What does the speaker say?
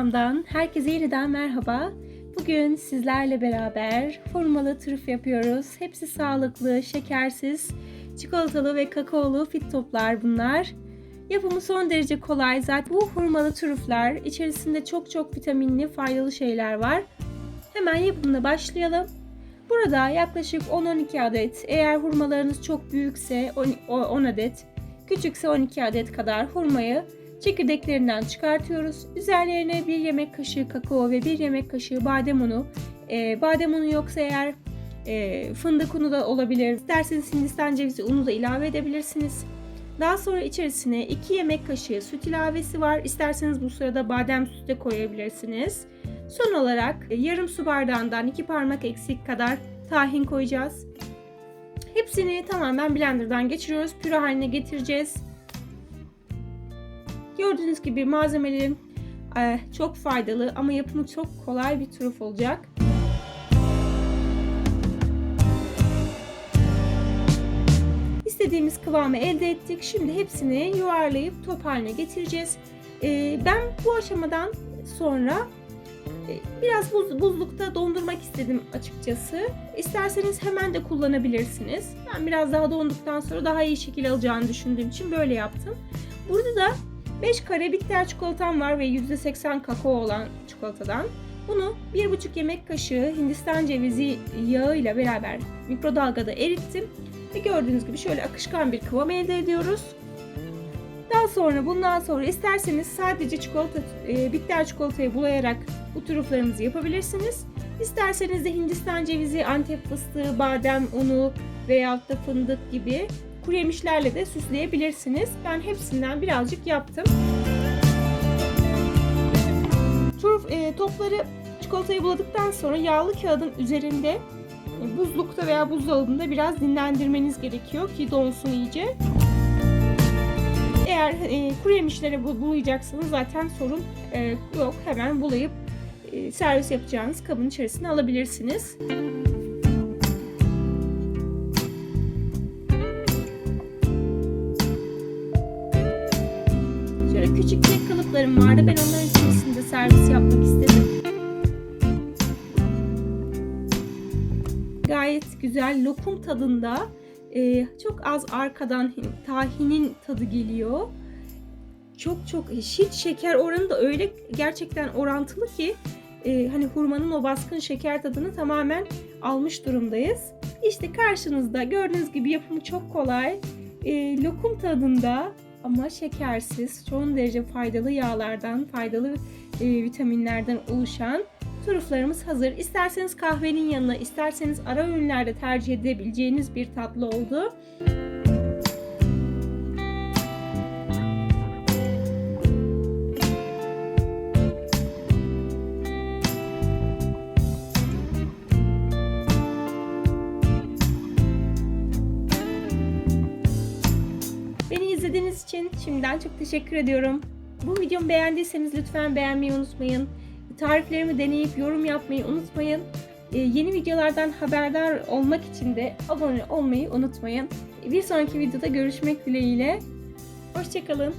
Mutfağımdan herkese yeniden merhaba. Bugün sizlerle beraber hurmalı trüf yapıyoruz. Hepsi sağlıklı, şekersiz, çikolatalı ve kakaolu fit toplar bunlar. Yapımı son derece kolay. Zaten bu hurmalı trüfler içerisinde çok çok vitaminli, faydalı şeyler var. Hemen yapımına başlayalım. Burada yaklaşık 10-12 adet, eğer hurmalarınız çok büyükse 10 adet, küçükse 12 adet kadar hurmayı çekirdeklerinden çıkartıyoruz. Üzerlerine bir yemek kaşığı kakao ve bir yemek kaşığı badem unu. E, badem unu yoksa eğer e, fındık unu da olabilir. İsterseniz hindistan cevizi unu da ilave edebilirsiniz. Daha sonra içerisine 2 yemek kaşığı süt ilavesi var. İsterseniz bu sırada badem sütü de koyabilirsiniz. Son olarak e, yarım su bardağından 2 parmak eksik kadar tahin koyacağız. Hepsini tamamen blenderdan geçiriyoruz. Püre haline getireceğiz. Gördüğünüz gibi malzemelerin e, çok faydalı ama yapımı çok kolay bir trüf olacak. İstediğimiz kıvamı elde ettik. Şimdi hepsini yuvarlayıp top haline getireceğiz. E, ben bu aşamadan sonra e, biraz buz, buzlukta dondurmak istedim açıkçası. İsterseniz hemen de kullanabilirsiniz. Ben biraz daha donduktan sonra daha iyi şekil alacağını düşündüğüm için böyle yaptım. Burada da 5 kare bitter çikolatam var ve %80 kakao olan çikolatadan. Bunu 1,5 yemek kaşığı Hindistan cevizi yağı ile beraber mikrodalgada erittim. Ve gördüğünüz gibi şöyle akışkan bir kıvam elde ediyoruz. Daha sonra bundan sonra isterseniz sadece çikolata, e, bitter çikolatayı bulayarak bu trüflerinizi yapabilirsiniz. İsterseniz de Hindistan cevizi, antep fıstığı, badem unu veyahut da fındık gibi kuru yemişlerle de süsleyebilirsiniz. Ben hepsinden birazcık yaptım. Turf e, topları çikolatayı buladıktan sonra yağlı kağıdın üzerinde e, buzlukta veya buzdolabında biraz dinlendirmeniz gerekiyor ki donsun iyice. Eğer e, kuru yemişlere bu, bulayacaksınız zaten sorun e, yok. Hemen bulayıp e, servis yapacağınız kabın içerisine alabilirsiniz. Şöyle küçük kek kalıplarım vardı. Ben onların içerisinde servis yapmak istedim. Gayet güzel lokum tadında. Ee, çok az arkadan tahinin tadı geliyor. Çok çok eşit. Şeker oranı da öyle gerçekten orantılı ki e, hani hurmanın o baskın şeker tadını tamamen almış durumdayız. İşte karşınızda gördüğünüz gibi yapımı çok kolay. E, lokum tadında ama şekersiz, son derece faydalı yağlardan, faydalı e, vitaminlerden oluşan turuflarımız hazır. İsterseniz kahvenin yanına, isterseniz ara öğünlerde tercih edebileceğiniz bir tatlı oldu. İçin şimdiden çok teşekkür ediyorum. Bu videomu beğendiyseniz lütfen beğenmeyi unutmayın. Tariflerimi deneyip yorum yapmayı unutmayın. Ee, yeni videolardan haberdar olmak için de abone olmayı unutmayın. Bir sonraki videoda görüşmek dileğiyle. Hoşçakalın.